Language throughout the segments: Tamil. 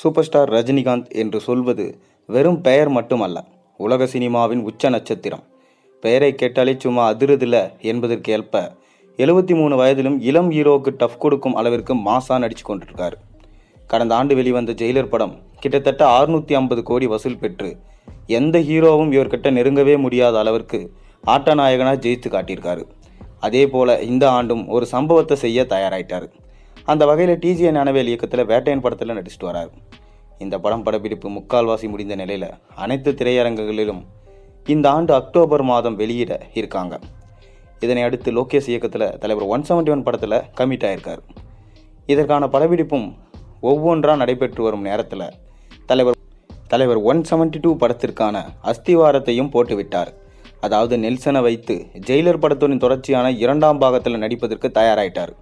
சூப்பர் ஸ்டார் ரஜினிகாந்த் என்று சொல்வது வெறும் பெயர் மட்டுமல்ல. உலக சினிமாவின் உச்ச நட்சத்திரம். பெயரை கேட்டாலே சும்மா அதிருதில்ல என்பதற்கு ஏற்ப எழுபத்தி மூணு வயதிலும் இளம் ஹீரோவுக்கு டஃப் கொடுக்கும் அளவிற்கு மாசா நடித்து கொண்டிருக்கார். கடந்த ஆண்டு வெளிவந்த ஜெயிலர் படம் கிட்டத்தட்ட 650 ஐம்பது கோடி வசூல் பெற்று எந்த ஹீரோவும் இவர்கிட்ட நெருங்கவே முடியாத அளவிற்கு ஆட்டநாயகனாக ஜெயித்து காட்டியிருக்காரு. அதே போல இந்த ஆண்டும் ஒரு சம்பவத்தை செய்ய தயாராயிட்டார். அந்த வகையில் டிஜிஎன் அனவேல் இயக்கத்தில் வேட்டையன் படத்தில் நடிச்சிட்டு வரார். இந்த படம் படப்பிடிப்பு முக்கால்வாசி முடிந்த நிலையில் அனைத்து திரையரங்குகளிலும் இந்த ஆண்டு அக்டோபர் மாதம் வெளியிட இருக்காங்க. இதனை அடுத்து லோகேஷ் இயக்கத்தில் தலைவர் ஒன் செவன்ட்டி ஒன் படத்தில் கமிட் ஆயிருக்காரு. இதற்கான படப்பிடிப்பும் ஒவ்வொன்றாக நடைபெற்று வரும் நேரத்தில் தலைவர் தலைவர் ஒன் செவன்ட்டி டூ படத்திற்கான அஸ்திவாரத்தையும் போட்டுவிட்டார். அதாவது நெல்சனை வைத்து ஜெயிலர் படத்தின் தொடர்ச்சியான இரண்டாம் பாகத்தில் நடிப்பதற்கு தயாராயிட்டார்.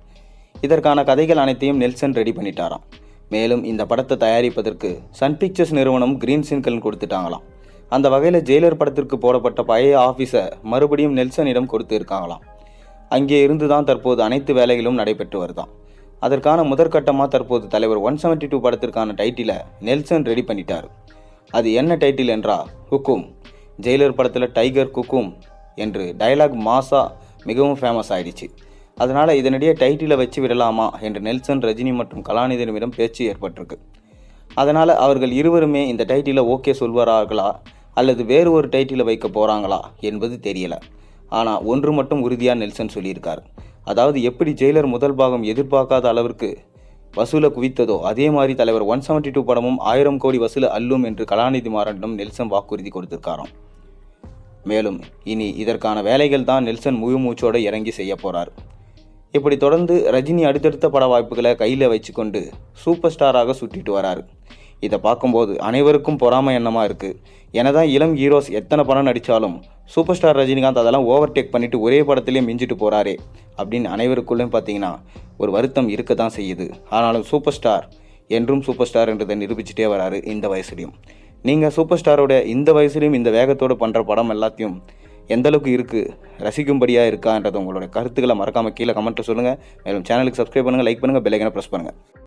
இதற்கான கதைகள் அனைத்தையும் நெல்சன் ரெடி பண்ணிட்டாராம். மேலும் இந்த படத்தை தயாரிப்பதற்கு சன் பிக்சர்ஸ் நிறுவனம் கிரீன் சின்கல் கொடுத்துட்டாங்களாம். அந்த வகையில் ஜெயிலர் படத்திற்கு போடப்பட்ட பழைய ஆஃபீஸை மறுபடியும் நெல்சனிடம் கொடுத்து இருக்காங்களாம் அங்கே இருந்து தான் தற்போது அனைத்து வேலைகளும் நடைபெற்று வருதான் அதற்கான முதற்கட்டமாக தற்போது தலைவர் ஒன் செவன்ட்டி டூ படத்திற்கான டைட்டிலை நெல்சன் ரெடி பண்ணிட்டார். அது என்ன டைட்டில் என்றா ஹுக்கும் ஜெயிலர் படத்தில் டைகர் குக்கும் என்று டயலாக் மாசா மிகவும் ஃபேமஸ் ஆயிடுச்சு. அதனால் இதனிடையே டைட்டிலை வச்சு விடலாமா என்று நெல்சன் ரஜினி மற்றும் கலாநிதியிடம் பேச்சு ஏற்பட்டிருக்கு. அதனால் அவர்கள் இருவருமே இந்த டைட்டிலை ஓகே சொல்வார்களா அல்லது வேறு ஒரு டைட்டிலை வைக்க போகிறாங்களா என்பது தெரியல. ஆனால் ஒன்று மட்டும் உறுதியாக நெல்சன் சொல்லியிருக்கார். அதாவது எப்படி ஜெயிலர் முதல் பாகம் எதிர்பார்க்காத அளவிற்கு வசூலை குவித்ததோ அதே மாதிரி தலைவர் ஒன் செவன்ட்டி டூ படமும் ஆயிரம் கோடி வசூலை அல்லும் என்று கலாநிதி மாறனிடம் நெல்சன் வாக்குறுதி கொடுத்திருக்காராம். மேலும் இனி இதற்கான வேலைகள் தான் நெல்சன் முழு மூச்சோடு இறங்கி செய்ய போகிறார் இப்படி தொடர்ந்து ரஜினி அடுத்தடுத்த பட வாய்ப்புகளை கையில் வச்சுக்கொண்டு சூப்பர் ஸ்டாராக சுட்டிட்டு வராரு. இதை பார்க்கும்போது அனைவருக்கும் பொறாமை எண்ணமாக இருக்குது எனதான் இளம் ஹீரோஸ் எத்தனை படம் நடித்தாலும் சூப்பர் ஸ்டார் ரஜினிகாந்த் அதெல்லாம் ஓவர்டேக் பண்ணிவிட்டு ஒரே படத்துலேயே மிஞ்சிட்டு போகிறாரே அப்படின்னு அனைவருக்குள்ளேயும் பார்த்தீங்கன்னா ஒரு வருத்தம் இருக்க தான் செய்யுது. ஆனாலும் சூப்பர் ஸ்டார் என்றும் சூப்பர் ஸ்டார் என்றதை நிரூபிச்சிட்டே வராரு இந்த வயசுலையும். நீங்கள் சூப்பர் ஸ்டாரோட இந்த வயசுலையும் இந்த வேகத்தோடு பண்ணுற படம் எல்லாத்தையும் எந்த அளவுக்கு இருக்குது ரசிக்கும்படியாக இருக்கான்றது உங்களுடைய கருத்துக்களை மறக்காமல் கீழே கமெண்ட்டில் சொல்லுங்கள் மேலும் சேனலுக்கு சப்ஸ்கிரைப் பண்ணுங்கள் லைக் பண்ணுங்கள் பெல்லைக்கனை ப்ரெஸ் பண்ணுங்கள்